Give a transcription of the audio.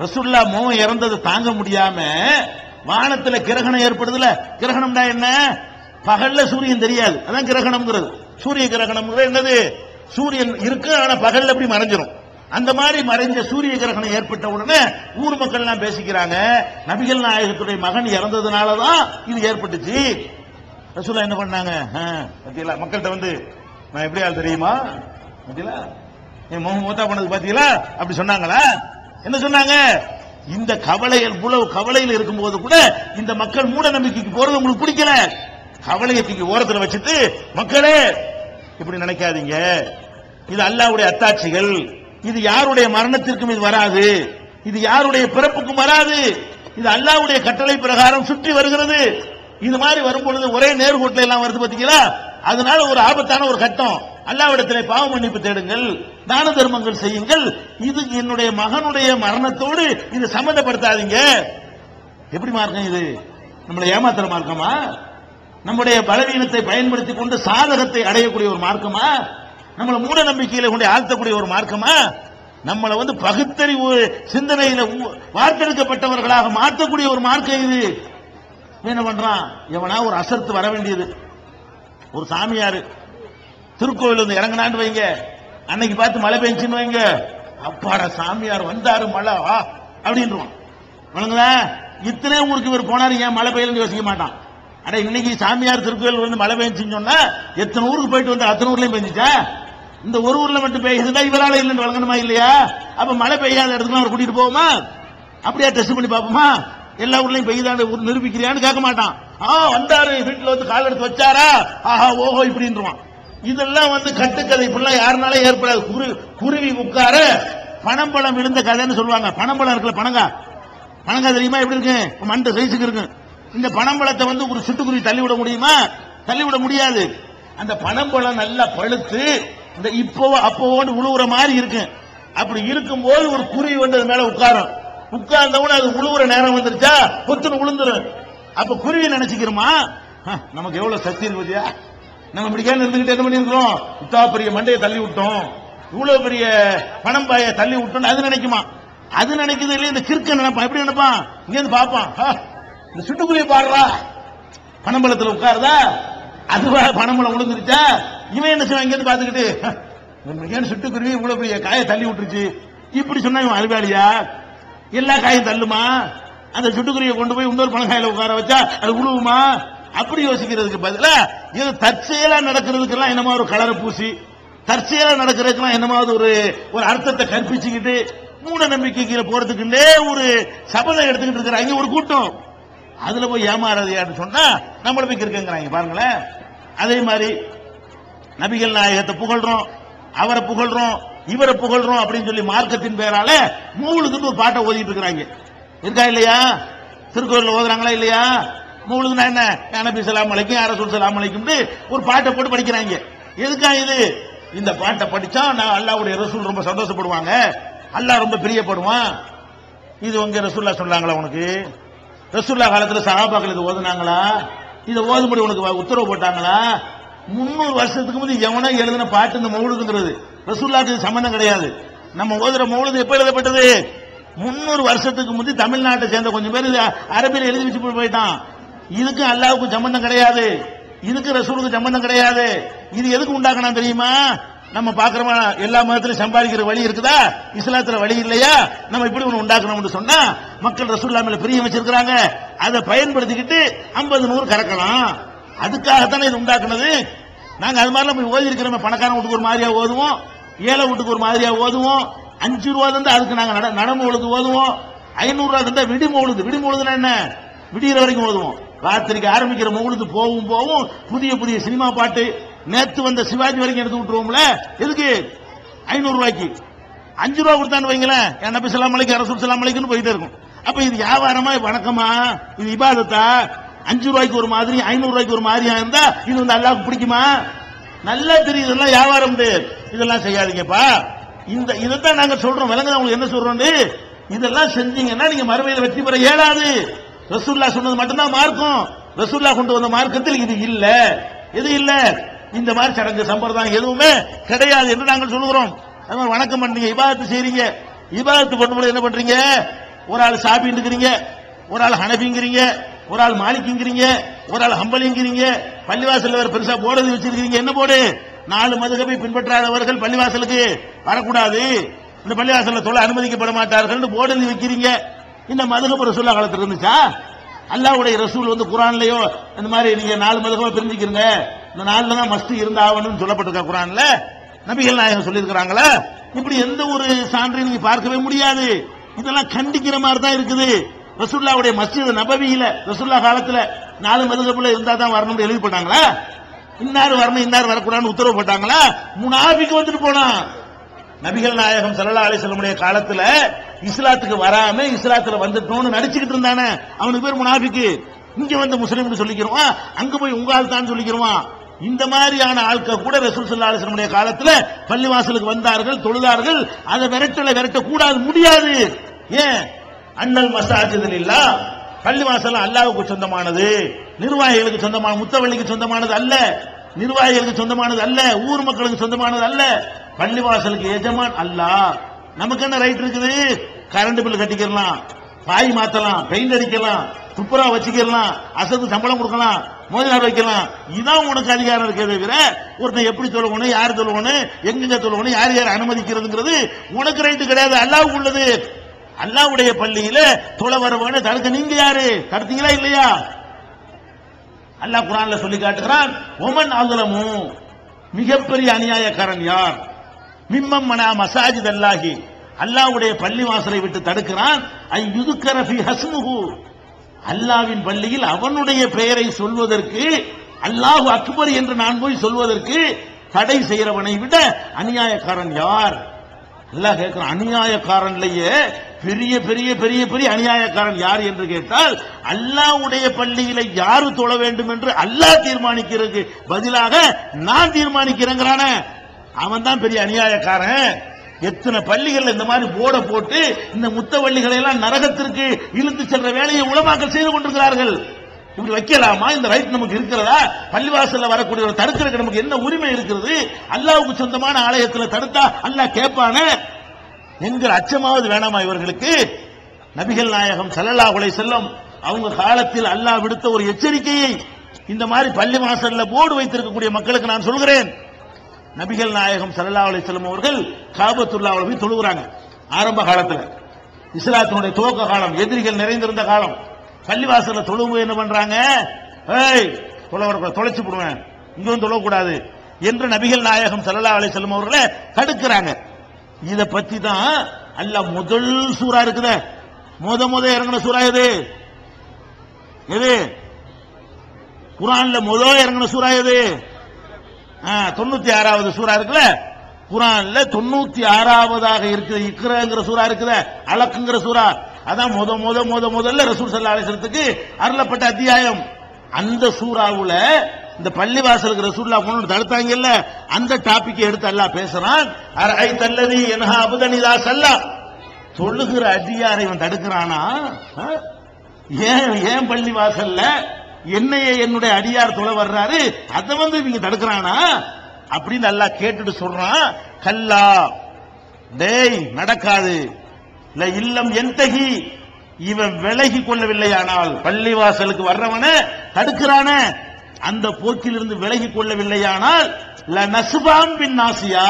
ரசுல்லா மோகம் இறந்தது தாங்க முடியாம வானத்துல கிரகணம் ஏற்படுதுல. கிரகணம்னா என்ன? பகல்ல சூரியன் தெரியாது. அதான் கிரகணம்ங்கிறது. சூரிய கிரகணம் என்னது? சூரியன் இருக்கு ஆனா பகல்ல எப்படி மறைஞ்சிரும்? அந்த மாதிரி மறைஞ்ச சூரிய கிரகணம் ஏற்பட்ட உடனே ஊர் மக்கள் எல்லாம் பேசிக்கிறாங்க நபிகள் நாயகத்துடைய மகன் இறந்ததுனால தான் இது ஏற்பட்டுச்சு. ரசூலா என்ன பண்ணாங்க? ஆ, மக்கள்கிட்ட வந்து நான் எப்படி ஆள் தெரியுமா? பாத்தீங்களா? என் முகம் மூத்தா பண்ணது பாத்தீங்களா? அப்படி சொன்னாங்களா? என்ன சொன்னாங்க? இந்த கவலைகள் இவ்வளவு கவலையில் இருக்கும் போது கூட இந்த மக்கள் மூட நம்பிக்கைக்கு போறது உங்களுக்கு பிடிக்கல. கவலையை தூக்கி ஓரத்தில் வச்சுட்டு மக்களே இப்படி நினைக்காதீங்க. இது அல்லாவுடைய அத்தாட்சிகள். இது யாருடைய மரணத்திற்கும் இது வராது. இது யாருடைய பிறப்புக்கும் வராது. இது அல்லாவுடைய கட்டளை பிரகாரம் சுற்றி வருகிறது. இது மாதிரி வரும்பொழுது ஒரே நேர்கோட்டில் எல்லாம் வருது பாத்தீங்களா? அதனால ஒரு ஆபத்தான ஒரு கட்டம். அல்லாவிடத்திலே பாவ மன்னிப்பு தேடுங்கள் தான தர்மங்கள் செய்யுங்கள். இது என்னுடைய மகனுடைய மரணத்தோடு இது சம்பந்தப்படுத்தாதீங்க. எப்படி மார்க்கம் இது? நம்மளை ஏமாத்துற மார்க்கமா? நம்முடைய பலவீனத்தை பயன்படுத்தி கொண்டு சாதகத்தை அடையக்கூடிய ஒரு மார்க்கமா? நம்மளை மூட நம்பிக்கையில கொண்டு ஆழ்த்தக்கூடிய ஒரு மார்க்கமா? நம்மளை வந்து பகுத்தறிவு சிந்தனையில வார்த்தெடுக்கப்பட்டவர்களாக மாற்றக்கூடிய ஒரு மார்க்கம் இது. என்ன பண்றான்? எவனா ஒரு அசர்த்து வர வேண்டியது? ஒரு சாமியாரு திருக்கோவில் வந்து இறங்கினான்னு வைங்க. அன்னைக்கு பார்த்து மழை பெஞ்சுன்னு வைங்க. அப்பாடா சாமியார் வந்தாரு மழை. வா அப்படின்றான் வணங்குதா இத்தனை ஊருக்கு இவர் போனாரு ஏன் மழை பெய்யலன்னு யோசிக்க மாட்டான். அட இன்னைக்கு சாமியார் திருக்கோயில் வந்து மழை பெஞ்சுன்னு சொன்னா எத்தனை ஊருக்கு போயிட்டு வந்து அத்தனை ஊர்லயும் பெஞ்சிச்சா? இந்த ஒரு ஊர்ல மட்டும் பெய்யுதுன்னா இவரால இல்லைன்னு வழங்கணுமா இல்லையா? அப்ப மழை பெய்யாத இடத்துக்கு அவர் கூட்டிட்டு போவோமா? அப்படியே டெஸ்ட் பண்ணி பார்ப்போமா? எல்லா ஊர்லயும் பெய்யுதான்னு ஊர் நிரூபிக்கிறியான்னு கேட்க மாட்டான். ஆ வந்தாரு வீட்டுல வந்து கால் எடுத்து வச்சாரா? ஆஹா ஓஹோ இப்படின்றான் இதெல்லாம் வந்து கட்டுக்கதை. இப்படிலாம் யாருனாலும் ஏற்படாது. குரு குருவி உட்கார பணம்பழம் விழுந்த கதைன்னு சொல்லுவாங்க. பணம்பழம் இருக்குல்ல பணங்கா பணங்கா தெரியுமா? எப்படி இருக்கு? மண்டை சைஸுக்கு இருக்கு. இந்த பணம்பழத்தை வந்து ஒரு சிட்டுக்குருவி தள்ளி விட முடியுமா? தள்ளி விட முடியாது. அந்த பணம்பழம் நல்லா பழுத்து இந்த இப்போ அப்போன்னு உழுவுற மாதிரி இருக்கு. அப்படி இருக்கும்போது ஒரு குருவி வந்து அது மேல உட்காரும். உட்கார்ந்தவன அது உழுவுற நேரம் வந்துருச்சா? பொத்துன்னு உளுந்துரும். அப்ப குருவி நினைச்சுக்கிறோமா நமக்கு எவ்வளவு சக்தி இருக்கு நம்ம இப்படிக்கான இருந்துகிட்டு என்ன பண்ணிருக்கிறோம் இத்தா பெரிய மண்டையை தள்ளி விட்டோம். இவ்வளவு பெரிய பணம் பாய தள்ளி விட்டோம் அது நினைக்குமா? அது நினைக்குது இல்லையா? இந்த கிறுக்க நினைப்பான். எப்படி நினைப்பான்? இங்க இருந்து பாப்பான் இந்த சுட்டுக்குரிய பாடுறா. பணம்பலத்துல உட்காருதா? அதுவா பணம்பலம் விழுந்துருச்சா இவன் என்ன செய்வான்? இங்க இருந்து பாத்துக்கிட்டு "ஹ, சுட்டுக்குருவி இவ்வளவு பெரிய காயை தள்ளி விட்டுருச்சு? இப்படி சொன்னா இவன் அறிவாளியா எல்லா காயும் தள்ளுமா? அந்த சுட்டுக்குருவியை கொண்டு போய் இன்னொரு பணக்காயில உட்கார வச்சா அது உழுவுமா? அப்படி யோசிக்கிறதுக்கு பதிலா இது தற்செயலா நடக்கிறதுக்கெல்லாம் என்னமா ஒரு கலரை பூசி தற்செயலா நடக்கிறதுக்கெல்லாம் என்னமாவது ஒரு ஒரு அர்த்தத்தை கற்பிச்சுக்கிட்டு மூட நம்பிக்கைக்கு போறதுக்குன்னே ஒரு சபதம் எடுத்துக்கிட்டு இருக்கிறாங்க ஒரு கூட்டம். அதுல போய் ஏமாறாதியான்னு சொன்னா நம்மள போய் இருக்குங்கிறாங்க பாருங்களேன். அதே மாதிரி நபிகள் நாயகத்தை புகழ்றோம் அவரை புகழ்றோம் இவரை புகழ்றோம் அப்படின்னு சொல்லி மார்க்கத்தின் பேரால மூழுதுன்னு ஒரு பாட்டை ஓதிட்டு இருக்கிறாங்க. இருக்கா இல்லையா? திருக்குறள்ல ஓதுறாங்களா இல்லையா? மூழுதுனா என்ன? யா நபி சலாம் அலைக்கும் யார சொல் சலாம் அலைக்கும்னு ஒரு பாட்டை போட்டு படிக்கிறாங்க. எதுக்கா இது? இந்த பாட்டை படிச்சா நான் அல்லாவுடைய ரசூல் ரொம்ப சந்தோஷப்படுவாங்க. அல்லாஹ் ரொம்ப பிரியப்படுவான். இது உங்க ரசூல்லா சொன்னாங்களா உனக்கு? ரசூல்லா காலத்துல சகாபாக்கள் இது ஓதுனாங்களா? இதை ஓதும்படி உனக்கு உத்தரவு போட்டாங்களா? முன்னூறு வருஷத்துக்கு முந்தைய எவனோ எழுதின பாட்டு இந்த மௌலுக்குங்கிறது. ரசூல்லாக்கு இது சம்பந்தம் கிடையாது. நம்ம ஓதுற மௌலுது எப்ப எழுதப்பட்டது? முன்னூறு வருஷத்துக்கு முந்தி தமிழ்நாட்டை சேர்ந்த கொஞ்சம் பேர் அரபியில் எழுதி வச்சு போய் போயிட்டான். இதுக்கு அல்லாவுக்கு சம்பந்தம் கிடையாது. இதுக்கு ரசூலுக்கு சம்பந்தம் கிடையாது. இது எதுக்கு உண்டாக்கணும் தெரியுமா? நம்ம பாக்குறோமா எல்லா மதத்திலும் சம்பாதிக்கிற வழி இருக்குதா? இஸ்லாத்துல வழி இல்லையா? நம்ம இப்படி ஒண்ணு உண்டாக்கணும்னு சொன்னா மக்கள் ரசூல்லா மேல பிரியம் வச்சிருக்கிறாங்க. அதை பயன்படுத்திக்கிட்டு ஐம்பது நூறு கறக்கலாம். அதுக்காகத்தானே இது உண்டாக்குனது? நாங்க அது மாதிரிலாம் போய் ஓதி இருக்கிறோம் பணக்காரன் வீட்டுக்கு ஒரு மாதிரியா ஓதுவோம் ஏழை வீட்டுக்கு ஒரு மாதிரியா ஓதுவோம் அஞ்சு ரூபா தந்தா அதுக்கு நாங்க நட ஓதுவோம் ஐநூறு ரூபா தந்தா விடிமோழுது மொழுது என்ன? விடிகிற வரைக்கும் ஓதுவோம். ராத்திரிக்கு ஆரம்பிக்கிற மொழுது போகும் போகும் புதிய புதிய சினிமா பாட்டு நேத்து வந்த சிவாஜி வரைக்கும் எடுத்து விட்டுருவோம்ல? எதுக்கு? ஐநூறு ரூபாய்க்கு. அஞ்சு ரூபா கொடுத்தான்னு வைங்களேன். என் நபி சலாம் அலைக்கு அரசு சலாம் அலைக்குன்னு போயிட்டே இருக்கும். அப்ப இது வியாபாரமா? வணக்கமா? இது இபாதத்தா? அஞ்சு ரூபாய்க்கு ஒரு மாதிரி ஐநூறு ரூபாய்க்கு ஒரு மாதிரியா இருந்தா இது வந்து அல்லாவுக்கு பிடிக்குமா? நல்லா தெரியுது. இதெல்லாம் வியாபாரம் உண்டு. இதெல்லாம் செய்யாதீங்கப்பா. இந்த இதைத்தான் நாங்க சொல்றோம். விலங்குதான் உங்களுக்கு என்ன சொல்றோம் இதெல்லாம் செஞ்சீங்கன்னா நீங்க மறுமையில வெற்றி பெற இயலாது. ரசூல்லா சொன்னது மட்டும்தான் மார்க்கம். ரசூல்லா கொண்டு வந்த மார்க்கத்தில் இது இல்ல. இது இல்ல? இந்த மாதிரி சடங்கு சம்பிரதாயம் எதுவுமே கிடையாது என்று நாங்கள் சொல்லுகிறோம். அது வணக்கம் பண்றீங்க இபாதத்து செய்றீங்க. இபாதத்து பண்ணும்போது என்ன பண்றீங்க? ஒரு ஆள் சாப்பிட்டுக்கிறீங்க ஒரு ஆள் ஹனபிங்கிறீங்க ஒரு ஆள் மாலிக்குங்கிறீங்க ஒரு ஆள் ஹம்பலிங்கிறீங்க. பள்ளிவாசல் வேற பெருசா போர்டு வச்சிருக்கீங்க என்ன போடு நாலு மதுகபை பின்பற்றாதவர்கள் பள்ளிவாசலுக்கு வரக்கூடாது. இந்த பள்ளிவாசல்ல தொலை அனுமதிக்கப்பட மாட்டார்கள் போர்டு வைக்கிறீங்க. இந்த மதுகப்பு ரசூல்லா காலத்தில் இருந்துச்சா? அல்லாவுடைய ரசூல் வந்து குரான்லயோ இந்த மாதிரி நீங்க நாலு மதுகமா பிரிஞ்சுக்கிறீங்க இந்த நாலுல தான் மஸ்து இருந்தாகணும்னு சொல்லப்பட்டிருக்க குரான்ல? நபிகள் நாயகம் சொல்லியிருக்கிறாங்களா இப்படி எந்த ஒரு சான்றையும் நீங்க பார்க்கவே முடியாது. இதெல்லாம் கண்டிக்கிற மாதிரி தான் இருக்குது. ரசூல்லாவுடைய மஸ்ஜித் நபவியில ரசூல்லா காலத்துல நாலு மதுகப்புல இருந்தா தான் வரணும்னு எழுதி போட்டாங்களா இன்னார் வரணும் இன்னார் வரக்கூடாதுன்னு உத்தரவு போட்டாங்களா? முனாபிக்கு வந்துட்டு போனான். நபிகள் நாயகம் சல்லா அலிசல்லமுடைய காலத்துல இஸ்லாத்துக்கு வராம இஸ்லாத்துல வந்துட்டோம்னு நடிச்சுக்கிட்டு இருந்தானே அவனுக்கு பேர் முனாஃபிக்கு. இங்க வந்து முஸ்லீம்னு சொல்லிக்கிறோம். அங்க போய் உங்க ஆள் தான் சொல்லிக்கிறோம்? இந்த மாதிரியான ஆட்கள் கூட ரசூல் ஸல்லல்லாஹு அலைஹி காலத்துல பள்ளிவாசலுக்கு வந்தார்கள் தொழுதார்கள். அதை விரட்டல விரட்ட கூடாது முடியாது. ஏன்? அண்ணல் மசாஜிதில் இல்லா பள்ளிவாசல் அல்லாவுக்கு சொந்தமானது. நிர்வாகிகளுக்கு சொந்தமான முத்தவள்ளிக்கு சொந்தமானது அல்ல. நிர்வாகிகளுக்கு சொந்தமானது அல்ல. ஊர் மக்களுக்கு சொந்தமானது அல்ல. பள்ளிவாசலுக்கு எஜமான் அல்லாஹ் நமக்கு என்ன ரைட் இருக்குது? கரண்ட் பில் கட்டிக்கலாம் பாய் மாத்தலாம் பெயிண்ட் அடிக்கலாம் துப்புரா வச்சுக்கலாம் அசத்து சம்பளம் கொடுக்கலாம் மோதினார் வைக்கலாம். இதான் உனக்கு அதிகாரம் இருக்கே தவிர ஒருத்தன் எப்படி சொல்லணும் யார் சொல்லணும் எங்கெங்க சொல்லணும் யார் யார் அனுமதிக்கிறதுங்கிறது உனக்கு ரைட்டு கிடையாது. அல்லாவுக்கு உள்ளது. அல்லாவுடைய பள்ளியில தொலை வரவன்னு தடுக்க நீங்க யாரு? தடுத்தீங்களா இல்லையா? அல்லாஹ் குரான்ல சொல்லி காட்டுகிறான் ஒமன் அகுலமு மிகப்பெரிய அநியாயக்காரன் யார்? மிம்மம்மனா மசாஜித் அல்லாஹி. அல்லாஹ்வுடைய பள்ளி வாசலை விட்டு தடுக்கிறான். ஐ யுதுக்கர ஹஸ்முஹு. அல்லாஹ்வின் பள்ளியில் அவனுடைய பெயரை சொல்வதற்கு அல்லாஹ் அக்பர் என்று நான் போய் சொல்வதற்கு தடை செய்கிறவனை விட அநியாயக்காரன் யார்? அல்லாஹ் கேட்கிறான் அநியாயக்காரன்லயே பெரிய பெரிய பெரிய பெரிய அநியாயக்காரன் யார் என்று கேட்டால் அல்லாஹ்வுடைய பள்ளியில யாரு தொழ வேண்டும் என்று அல்லாஹ் தீர்மானிக்கிறதுக்கு பதிலாக நான் தீர்மானிக்கிறேங்கிறானே. அவன் தான் பெரிய அநியாயக்காரன். எத்தனை பள்ளிகள் இந்த மாதிரி போர்டை போட்டு இந்த முத்தவள்ளிகளை எல்லாம் நரகத்திற்கு இழுத்து செல்ற வேலையை உலமாக்கல் செய்து கொண்டிருக்கிறார்கள். இப்படி வைக்கலாமா? இந்த ரைட் நமக்கு இருக்கிறதா? பள்ளிவாசல்ல வரக்கூடிய ஒரு தடுக்கிறதுக்கு நமக்கு என்ன உரிமை இருக்கிறது? அல்லாவுக்கு சொந்தமான ஆலயத்துல தடுத்தா அல்லாஹ் கேட்பான? என்கிற அச்சமாவது வேணாமா இவர்களுக்கு? நபிகள் நாயகம் சல்லல்லா உலை செல்லும் அவங்க காலத்தில் அல்லாஹ் விடுத்த ஒரு எச்சரிக்கையை இந்த மாதிரி பள்ளி வாசல்ல போர்டு வைத்திருக்கக்கூடிய மக்களுக்கு நான் சொல்கிறேன். நபிகள் நாயகம் சல்லா அலைஹி செல்லம் அவர்கள் காபத்துல்லாவில் போய் தொழுகிறாங்க. ஆரம்ப காலத்துல. இஸ்லாத்தினுடைய துவக்க காலம் எதிரிகள் நிறைந்திருந்த காலம். பள்ளிவாசலில் தொழுவு என்ன பண்றாங்க? ஏய் தொலை தொலைச்சு போடுவேன். இங்கும் தொழக்கூடாது என்று நபிகள் நாயகம் சல்லா அலி வஸல்லம் அவர்களை தடுக்கிறாங்க. இத பத்தி தான் அல்ல முதல் சூறா இருக்குத. முத முத இறங்கின சூறா எது? எது? குரான்ல முத இறங்கின சூறா எது? தொண்ணூத்தி ஆறாவது சூறா இருக்குல்ல? குரான்ல தொண்ணூத்தி ஆறாவதாக இருக்கிற இக்ரங்கிற சூறா இருக்குத அலக்குங்கிற சூறா? அதான் முத முத முத முதல்ல ரசூல் சல்லா அலிஸ்லத்துக்கு அருளப்பட்ட அத்தியாயம். அந்த சூறாவுல இந்த பள்ளிவாசலுக்கு ரசூல்லா கொண்டு தடுத்தாங்கல்ல? அந்த டாபிக் எடுத்து அல்லா பேசுறான். அரை தல்லதி என்ஹா அபுதனிதா சல்லா சொல்லுகிற அடியாரை இவன் தடுக்கிறானா? ஆ? ஏன் ஏன் பள்ளி வாசல்ல என்னைய என்னுடைய அடியார் தொலை வர்றாரு அதை வந்து இவங்க தடுக்கிறானா? அப்படின்னு அல்லாஹ் கேட்டுட்டு சொல்றான் கல்லா டேய் நடக்காது. இல்ல இல்லம் எந்தகி? இவன் விலகி கொள்ளவில்லையானால். பள்ளிவாசலுக்கு வர்றவன தடுக்கிறான. அந்த போக்கிலிருந்து விலகி கொள்ளவில்லையானால் ல நசுபாம் பின் நாசியா